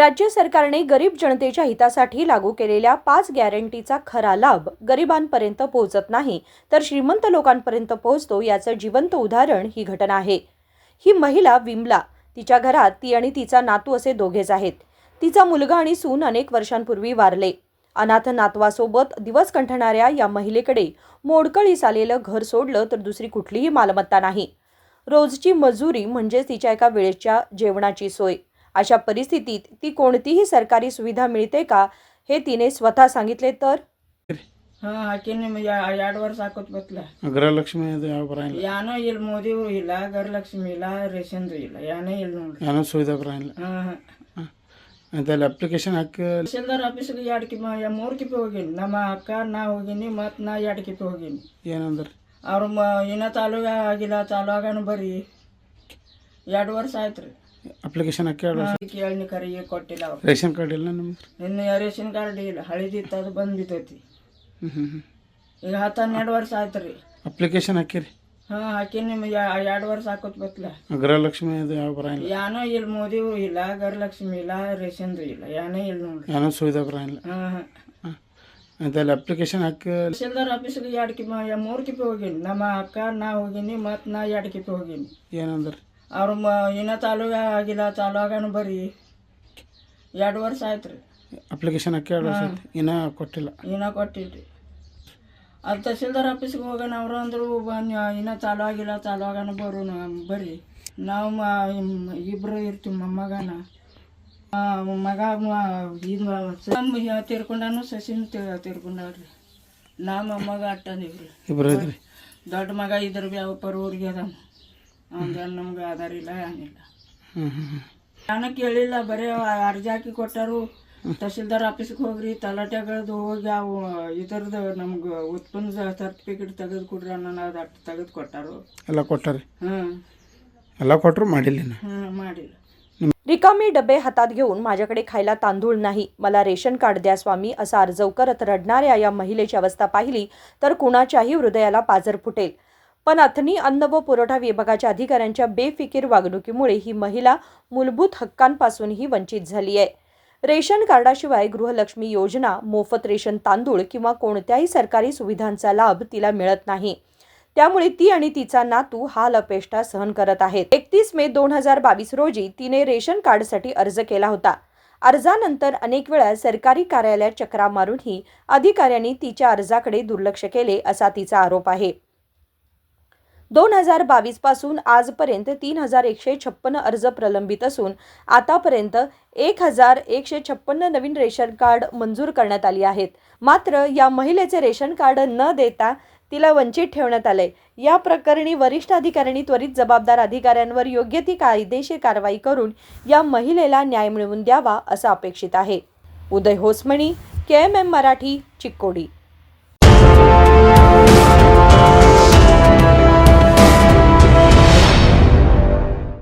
राज्य सरकारने गरीब जनतेच्या हितासाठी लागू केलेल्या पाच गॅरंटीचा खरा लाभ गरिबांपर्यंत पोहोचत नाही तर श्रीमंत लोकांपर्यंत पोहोचतो याचं जिवंत उदाहरण ही घटना आहे. ही महिला विमला तिच्या घरात ती आणि तिचा नातू असे दोघेच आहेत. तिचा मुलगा आणि सून अनेक वर्षांपूर्वी वारले. अनाथ नातवासोबत दिवस कंठणाऱ्या या महिलेकडे मोडकळीस आलेलं घर सोडलं तर दुसरी कुठलीही मालमत्ता नाही. रोजची मजुरी म्हणजेच तिच्या एका वेळेच्या जेवणाची सोय. अशा परिस्थितीत ती कोणतीही सरकारी सुविधा मिळते का हे तिने स्वतः सांगितले तर ಹಾ ಹಾಕಿನಿ ಎರಡು ವರ್ಷ ಹಾಕೋತ್ ಬತ್ಲ ಗೃಹಲಕ್ಷ್ಮಿ ಅದು ಯಾವ ಬರಂಗಿಲ್ಲ ಯಾನೋ ಇಲ್ಲ ಮೋದಿವು ಇಲ್ಲ ಗರಲಕ್ಷ್ಮಿ ಇಲ್ಲ ರೇಷನ್ದು ಇಲ್ಲ ಯಾನೇ ಇಲ್ಲ ನೋಡ್ರಿ ಏನೋ ಸುವಿಧಾ ಬರಂಗಿಲ್ಲ ಹಾ ಅಂತಲ್ಲಿ ಅಪ್ಲಿಕೇಶನ್ ಹಾಕಿ ತಹಸೀಲ್ದಾರ್ ಆಫೀಸ್ಗೆ ಎರಡು ಕಿಪಿ ಮೂರು ಕಿಪಿ ಹೋಗೀನಿ ನಮ್ಮ ಅಕ್ಕ ನಾ ಹೋಗೀನಿ ಮತ್ತು ನಾ ಎರಡು ಕಿಪಿ ಹೋಗೀನಿ ಏನಂದ್ರಿ ಅವ್ರು ಮ ಇನ್ನೂ ಚಾಲು ಆಗಿಲ್ಲ ಚಾಲು ಆಗಾನು ಬರ್ರಿ ಎರಡು ವರ್ಷ ಆಯ್ತು ರೀ ಅಪ್ಲಿಕೇಶನ್ ಹಾಕಿ ಕೇಳಿ ಕರಿಗೆ ಕೊಟ್ಟಿಲ್ಲ ಅವ್ರು. ರೇಷನ್ ಕಾರ್ಡ್ ಇಲ್ಲ ನಿಮ್ಗೆ ಇನ್ನು ರೇಷನ್ ಕಾರ್ಡ್ ಇಲ್ಲ. ಹಳಿದಿತ್ತು ಅದು ಬಂದು ಬಿದ್ದೈತಿ ಹ್ಞೂ ಹ್ಞೂ ಹ್ಞೂ ಈಗ ಹತ್ತು ಹನ್ನೆರಡು ವರ್ಷ ಆಯ್ತು ರೀ ಅಪ್ಲಿಕೇಶನ್ ಹಾಕಿರಿ. ಹಾಂ ಹಾಕಿನಿ ಎರಡು ವರ್ಷ ಹಾಕೋತ್ ಬತ್ಲ. ಗೃಹಲಕ್ಷ್ಮಿ ಅದು ಯಾವ ಬರಂಗಿಲ್ಲ ಯಾನೋ ಇಲ್ಲ ಮೋದಿವು ಇಲ್ಲ ಗೃಹಲಕ್ಷ್ಮಿ ಇಲ್ಲ ರೇಷನ್ ಇಲ್ಲ ಯಾನೇ ಇಲ್ಲ ನೋಡ್ರಿ. ಏನೋ ಸುವಿಧಾ ಬರಂಗಿಲ್ಲ ಹಾ ಹಾಂ. ಅದೆಲ್ಲ ಅಪ್ಲಿಕೇಶನ್ ಹಾಕಿ ತಹಸೀಲ್ದಾರ್ ಆಫೀಸ್ಗೆ ಎರಡು ಕಿಪಿ ಮೂರು ಕಿಪಿ ಹೋಗಿನಿ. ನಮ್ಮ ಅಕ್ಕ ನಾ ಹೋಗಿನಿ ಮತ್ತು ನಾ ಎರಡು ಕಿಪಿ ಹೋಗಿನಿ. ಏನಂದ್ರಿ? ಅವ್ರು ಮ ಇನ್ನೂ ಚಾಲೂ ಆಗಿಲ್ಲ ಚಾಲೂ ಆಗಾನು ಬರ್ರಿ ಎರಡು ವರ್ಷ ಆಯ್ತು ರೀ ಅಪ್ಲಿಕೇಶನ್ ಹಾಕಿ ಎರಡು ವರ್ಷ ಆಯ್ತು. ಇನ್ನೂ ಕೊಟ್ಟಿಲ್ಲ. ಇನ್ನೂ ಕೊಟ್ಟಿಲ್ರಿ. ಅದು ತಹಸೀಲ್ದಾರ್ ಆಫೀಸ್ಗೆ ಹೋಗೋಣ ಅವರು ಅಂದರು ಇನ್ನೂ ಚಾಲೂ ಆಗಿಲ್ಲ ಚಾಲೂ ಆಗಾನು ಬರು ಬರ್ರಿ ನಾವು ಮ ಇಬ್ಬರು ಇರ್ತೀವಿ ಮೊಮ್ಮಗನ ಮಗ ಇದು ನಮ್ಮ ತೀರ್ಕೊಂಡಾನು ಸಸಿನ ತೀರ್ಕೊಂಡವ್ರಿ ನಾ ಮೊಮ್ಮಗ ಅಟ್ಟಂದಿವ್ರಿ ಇಬ್ಬರು ದೊಡ್ಡ ಮಗ ಇದ್ರ ಬಿ ಅವ ಪರ ಊರಿಗೆ ಅದಾನ. ಅವ್ನ ನಮ್ಗೆ ಆಧಾರ ಇಲ್ಲ ಏನಿಲ್ಲ ಹ್ಞೂ ಹ್ಞೂ ಹ್ಞೂ ನಾನು ಕೇಳಿಲ್ಲ ಬರೀ ಅರ್ಜಿ ಹಾಕಿ ಕೊಟ್ಟಾರು ತಹಸೀಲ್ದಾರ್ ಆಫೀಸ್ಗೆ ಹೋಗ್ರಿ ತಲಾಟೆಗಳದ್ದು ಹೋಗಿ ಅವು ಇದ್ರದ್ದು ನಮ್ಗೆ ಉತ್ಪನ್ನದ ಸರ್ಟಿಫಿಕೇಟ್ ತೆಗೆದು ಕೊಡ್ರಿ ಅನ್ನೋ ಅದು ಅಷ್ಟು ತೆಗೆದು ಕೊಟ್ಟಾರು ಎಲ್ಲ ಕೊಟ್ಟಾರಿ ಹ್ಞೂ ಎಲ್ಲ ಕೊಟ್ಟರು ಮಾಡಿಲ್ಲ ಇನ್ನು ಹ್ಞೂ ಮಾಡಿಲ್ಲ रिकामे डबे हातात घेऊन माझ्याकडे खायला तांदूळ नाही मला रेशन कार्ड द्या स्वामी असा अर्ज करत रडणाऱ्या या महिलेची अवस्था पाहिली तर कुणाच्याही हृदयाला पाजर फुटेल पण अथनी अन्न व पुरवठा विभागाच्या अधिकाऱ्यांच्या बेफिकीर वागणुकीमुळे ही महिला मूलभूत हक्कांपासूनही वंचित झाली आहे. रेशन कार्डाशिवाय गृहलक्ष्मी योजना मोफत रेशन तांदूळ किंवा कोणत्याही सरकारी सुविधांचा लाभ तिला मिळत नाही. त्यामुळे ती आणि तिचा नातू हा लपेष्टा सहन करत आहेत. एकतीस मे दोन हजार बावीस रोजी तिने रेशन कार्डसाठी अर्ज केला होता. अर्जानंतर अनेक वेळा सरकारी कार्यालयात चक्रा मारूनही अधिकाऱ्यांनी तिच्या अर्जाकडे दुर्लक्ष केले असा तिचा आरोप आहे. दोन हजार बावीसपासून आजपर्यंत तीन हजार एकशे छप्पन्न अर्ज प्रलंबित असून आतापर्यंत एक हजार एकशे छप्पन्न नवीन रेशन कार्ड मंजूर करण्यात आली आहेत. मात्र या महिलेचे रेशन कार्ड न देता तिला वंचित ठेवण्यात आले या प्रकरणी वरिष्ठ अधिकाऱ्यांनी त्वरित जबाबदार अधिकाऱ्यांवर योग्य ती कायदेशीर कारवाई करून या महिलेला न्याय मिळवून द्यावा असं अपेक्षित आहे. Uday Hosmani K M M Marathi Chikkodi